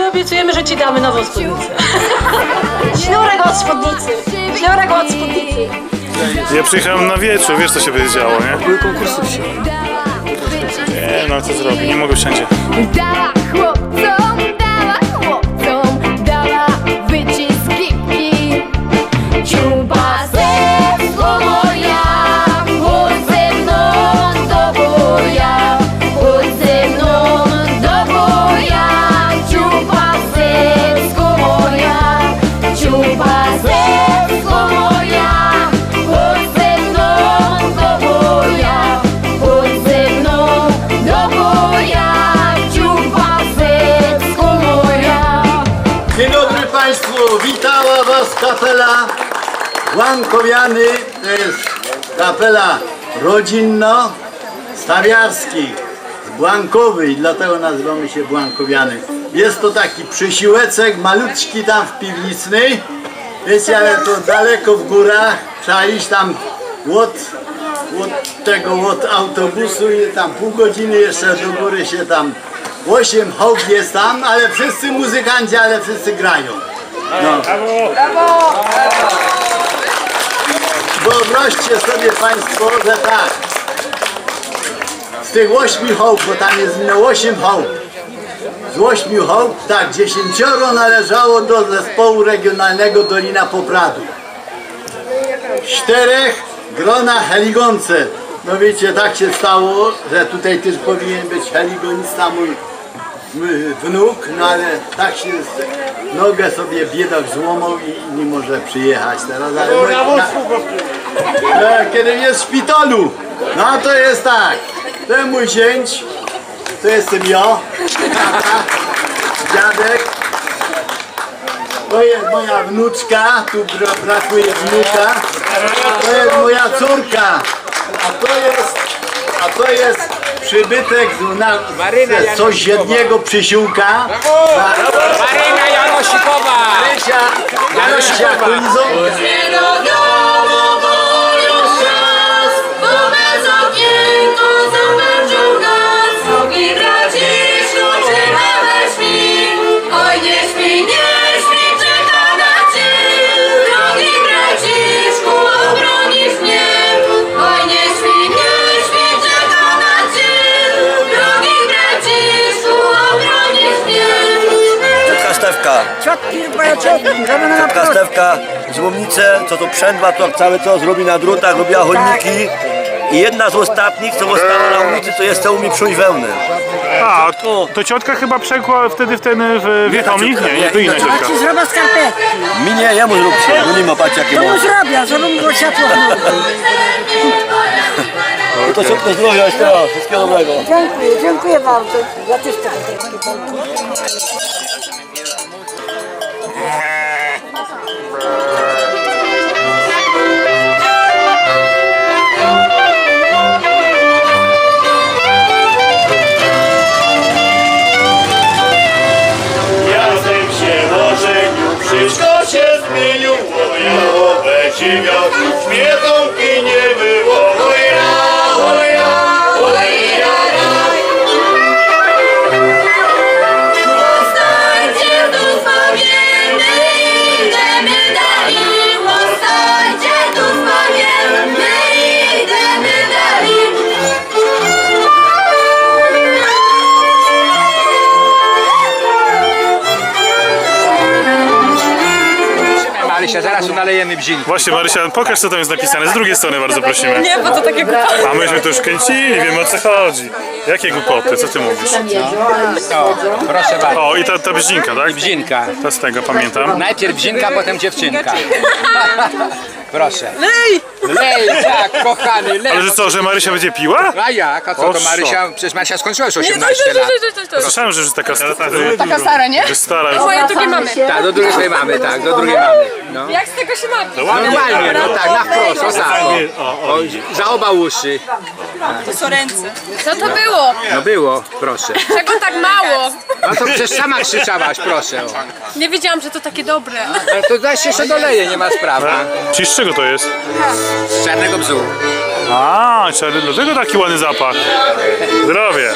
my obiecujemy, że ci damy nową spódnicę. Sznurek od spódnicy. Sznurek od spódnicy. Ja przyjechałem na wieczór, wiesz co się będzie działo, nie? Były konkursy wsi. Nie, no co zrobię, nie mogę wszędzie. Błankowiany, to jest kapela rodzinno-stawiarskich z Błankowy i dlatego nazywamy się Błankowiany. Jest to taki przysiłeczek malutki tam w piwnicznej, wiecie, ale to daleko w górach, trzeba iść tam od, od tego, od autobusu i tam pół godziny jeszcze do góry się tam 8 hołd jest tam, ale wszyscy muzykanci, ale wszyscy grają. No. Wyobraźcie sobie Państwo, że tak, z tych 8 hołd, bo tam jest inne 8 hołd, z 8 hołd, tak, 10 należało do zespołu regionalnego Dolina Popradu. Czterech grona heligonce. No wiecie, tak się stało, że tutaj też powinien być heligonista mój mój wnuk, no ale tak się nogę sobie biedak złamał i nie może przyjechać teraz. Ale no, na, no, kiedy jest w szpitalu, no to jest tak, to jest mój zięć, to jestem ja, tata, dziadek, to jest moja wnuczka, tu bra- brakuje wnuka, to jest moja córka, a to jest, a to jest przybytek z, na, z sąsiedniego przysiłka. Marysia Ciotki, moja ciotki, żeby na ciotka Stewka z Łomnice, co to przędła, to całe co robi na drutach, robiła chodniki. I jedna z ostatnich, co została na Łomnicy, to jest co umie przyjąć wełnę. A, to, to ciotka chyba przekła wtedy w ten w Nie, nie, to inna nie, ciotka. Ci zrobię skarpetki. Mi nie, jemu zróbcie, bo nie ma patrz jakie To mu ma. zrobię, żeby mu było w. No to ciotko zdrowia jeszcze raz, wszystkiego dobrego. Dziękuję, dziękuję bardzo za te skarpetki. Wszystko się zmieniło, ja ci miał, śmietonki Marysia, zaraz nalejemy bzinki. Właśnie Marysia, pokaż co tam jest napisane, z drugiej strony bardzo prosimy. Nie, bo to takie głupoty. A myśmy to już kręcili, wiemy o co chodzi. Jakie głupoty, co ty mówisz? O, proszę bardzo. O, i ta, ta bzinka, tak? Bzinka. To z tego pamiętam. Najpierw bzinka, potem dziewczynka. Proszę. Lej! Lej, tak, kochany, lej. Ale że co, że Marysia będzie piła? A jak? A co O, to Marysia? Przecież Marysia skończyła już 18 lat. Słyszałem, że już taka, Taka stara, nie? że stara. już. Moje drugie mamy. Tak, do drugiej mamy, tak, do drugiej mamy. No. Jak z tego się ma? Normalnie, no tak, na wprost, o tak. O, o, za oba uszy. To są ręce. Co to było? No było, proszę. Czego tak mało? No to przecież sama krzyczałaś, proszę. O. Nie wiedziałam, że to takie dobre. No to zaś jeszcze doleję, nie ma sprawy. Ci z czego to jest? Z czarnego bzu. A, czarny, dlatego taki ładny zapach. Zdrowie.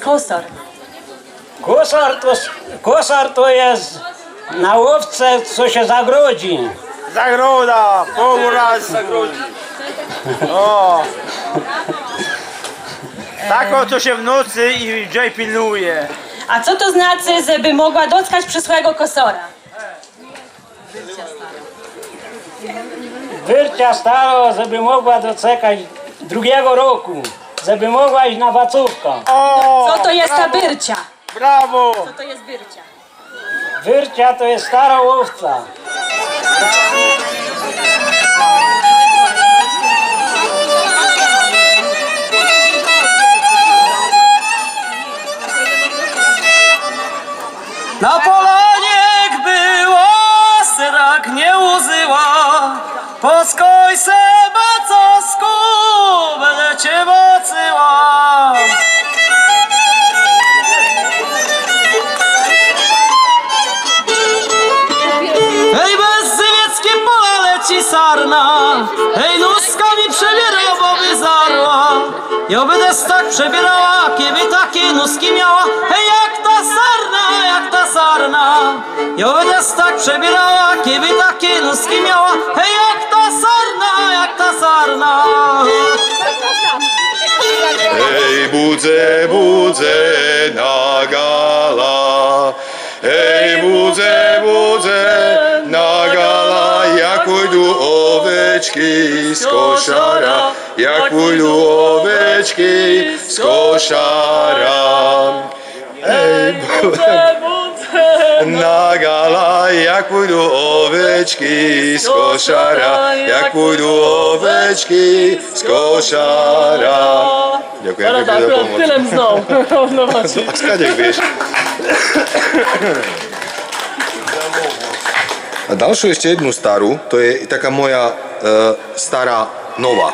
Kosar? Kosar to, kosar to jest na łowce, co się zagrodzi. Zagroda, pół raz zagrodzi. O. Tako co się w nocy i dzień pilnuje. A co to znaczy, żeby mogła dotkać przyszłego kosora? Wyrcia staro, żeby mogła doczekać drugiego roku. Żeby mogła iść na wacówkę. O, Co to jest ta byrcia? brawo. Co to jest byrcia? Wyrcia to jest stara łowca. Na polanie było, syrak nie uzyła. Poskoj se bacosku, będę cię. Hej, bezzywieckie pola leci sarna, hej, nóżkami przebiera, bo by zarła. Ja będę tak przebierała, kiedy takie nóżki miała, hej, jak ta sarna, jak ta sarna. Ja będę tak przebierała, kiedy takie nóżki miała, hej, jak ta sarna, jak ta sarna. Hej, budzę, budzę na gala. Hej, budzę, budzę na gala. Jak pójdą oweczki z koszara. Jak pójdą oweczki z koszara. Hej, budzę, na gala, jak pójdą oweczki z koszara, jak pójdą oweczki z koszara. Dziękuję pięknie za pomoc. Tylem. No właśnie. A skąd jak wiesz? A dalszą jeszcze jedną starą, to jest taka moja e, stara nowa.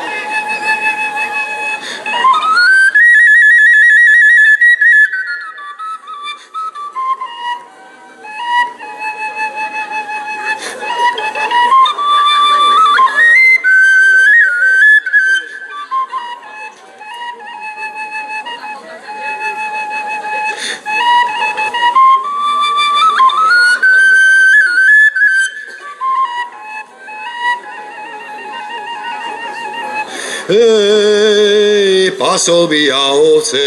Ej, pasowi owce,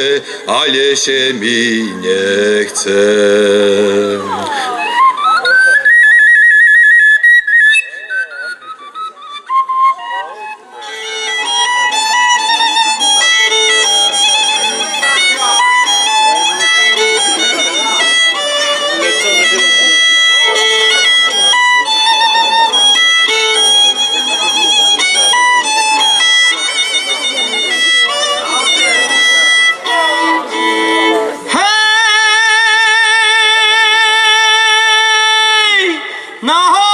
ale się mi nie chce. Hej! Na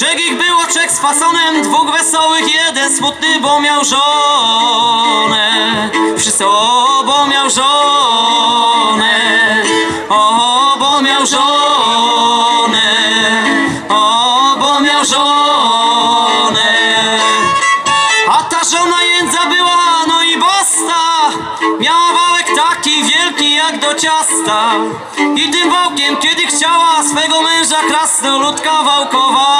Trzech ich było, trzech z fasonem Dwóch wesołych, jeden smutny, bo miał żonę. Wszyscy, o, bo miał żonę. Bo miał żonę. Bo miał żonę. A ta żona jędza była, no i bosta Miała wałek taki wielki jak do ciasta. I tym wałkiem, kiedy chciała swego męża krasnoludka wałkowała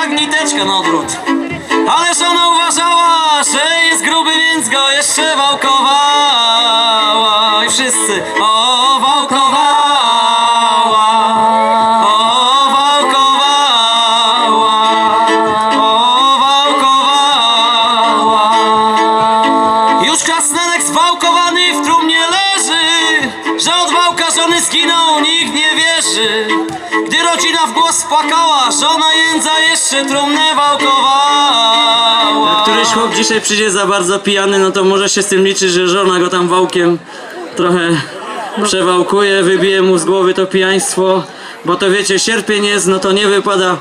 jak niteczka na odwrót. Ale żona uważała, że jest gruby, więc go jeszcze wałkowała. I wszyscy, o zginął, nikt nie wierzy Gdy rodzina w głos płakała Żona jędza jeszcze trumnę wałkowała Któryś chłop dzisiaj przyjdzie za bardzo pijany, no to może się z tym liczyć, że żona go tam wałkiem trochę przewałkuje, wybije mu z głowy to pijaństwo, bo to wiecie, sierpień jest, no to nie wypada,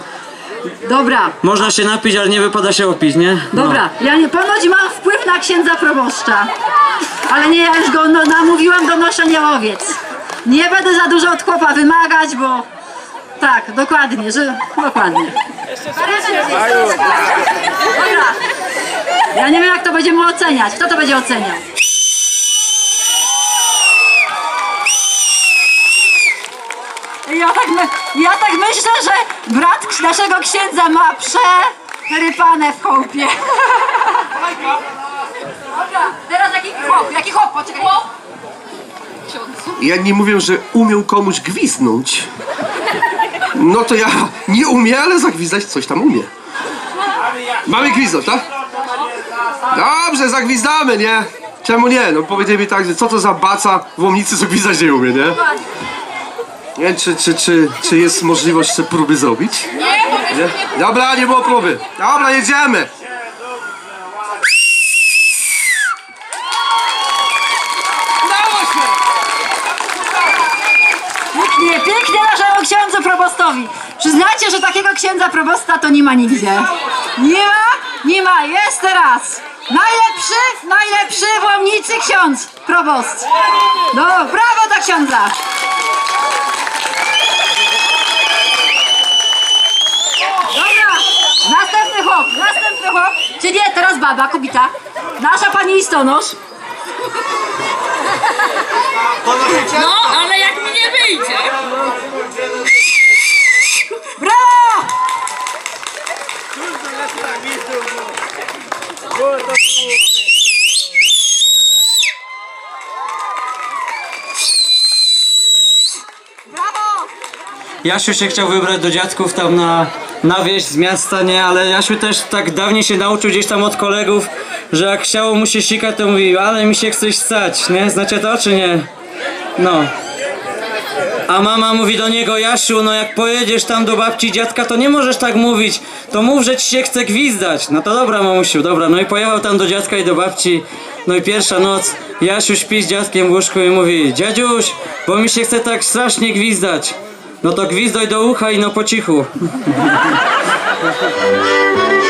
Dobra, można się napić, ale nie wypada się opić, nie? No. dobra. Ja nie, ponoć mam wpływ na księdza proboszcza. Ale nie, ja już go no, namówiłam do noszenia owiec. Nie będę za dużo od chłopa wymagać, bo... Tak, dokładnie, że... Dokładnie. Ja nie wiem, jak to będziemy oceniać. Kto to będzie oceniał? Ja tak, ja tak myślę, że brat naszego księdza ma przerypane w chłopie. Dobra, teraz jaki chłop? Jaki chłop? Poczekaj. Ja nie mówię, że umiał komuś gwiznąć. No to ja nie umiem, ale zagwizdać coś tam umie. Mamy gwizdać, tak? Dobrze, zagwizdamy, nie? Czemu nie? No powiedzcie mi tak, że co to za baca w łomnicy, co gwizdać nie umie, nie? Nie wiem, czy, czy, czy, czy jest możliwość próby zrobić? Nie? Dobra, nie było próby. Dobra, jedziemy. Probostowi. Przyznajcie, że takiego księdza probosta to nie ma nigdzie. Nie ma? Nie ma. Jest teraz. Najlepszy, najlepszy w Łomnicy ksiądz probost. No, brawo dla księdza. Dobra, następny chłop, następny chłop. Czy nie, teraz baba, kobita. Nasza pani listonosz. No, ale jak mi nie wyjdzie. Brawo! Jasiu się chciał wybrać do dziadków tam na, na wieś z miasta, nie? Ale Jasiu też tak dawniej się nauczył gdzieś tam od kolegów, że jak chciało mu się sikać, to mówi, ale mi się chce stać, nie? Znacie to, czy nie? No. A mama mówi do niego, Jasiu, no jak pojedziesz tam do babci dziadka, to nie możesz tak mówić. To mów, że ci się chce gwizdać. No to dobra, mamusiu, dobra. No i pojechał tam do dziadka i do babci. No i pierwsza noc, Jasiu śpi z dziadkiem w łóżku i mówi, dziadziuś, bo mi się chce tak strasznie gwizdać. No to gwizdaj do ucha i no po cichu.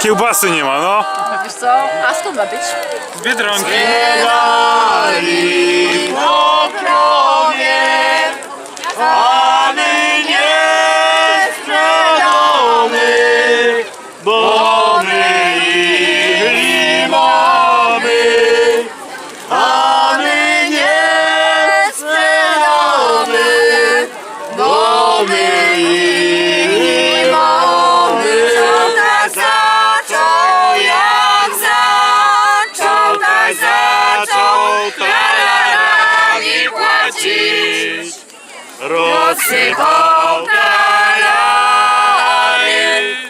Kiełbasy nie ma, no. Wiesz co? A skąd ma być? Z Biedronki. A my nie sprzedamy, bo розсипав каляни,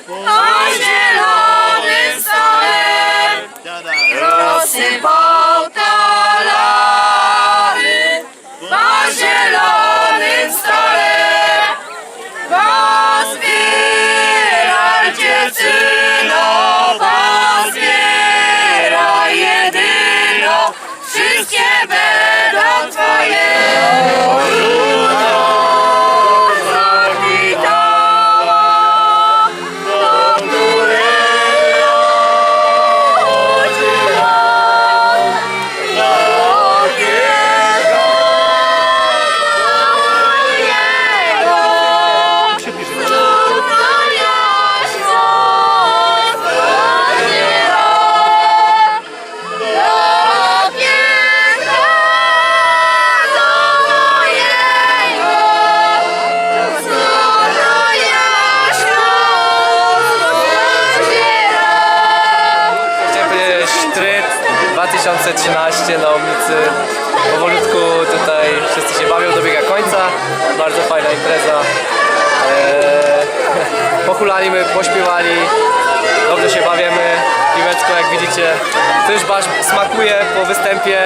ой, зелений соле, розсипав pochulaliśmy, pośpiewali, dobrze się bawimy. Piweczko jak widzicie też smakuje po występie.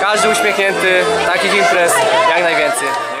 Każdy uśmiechnięty, takich imprez jak najwięcej.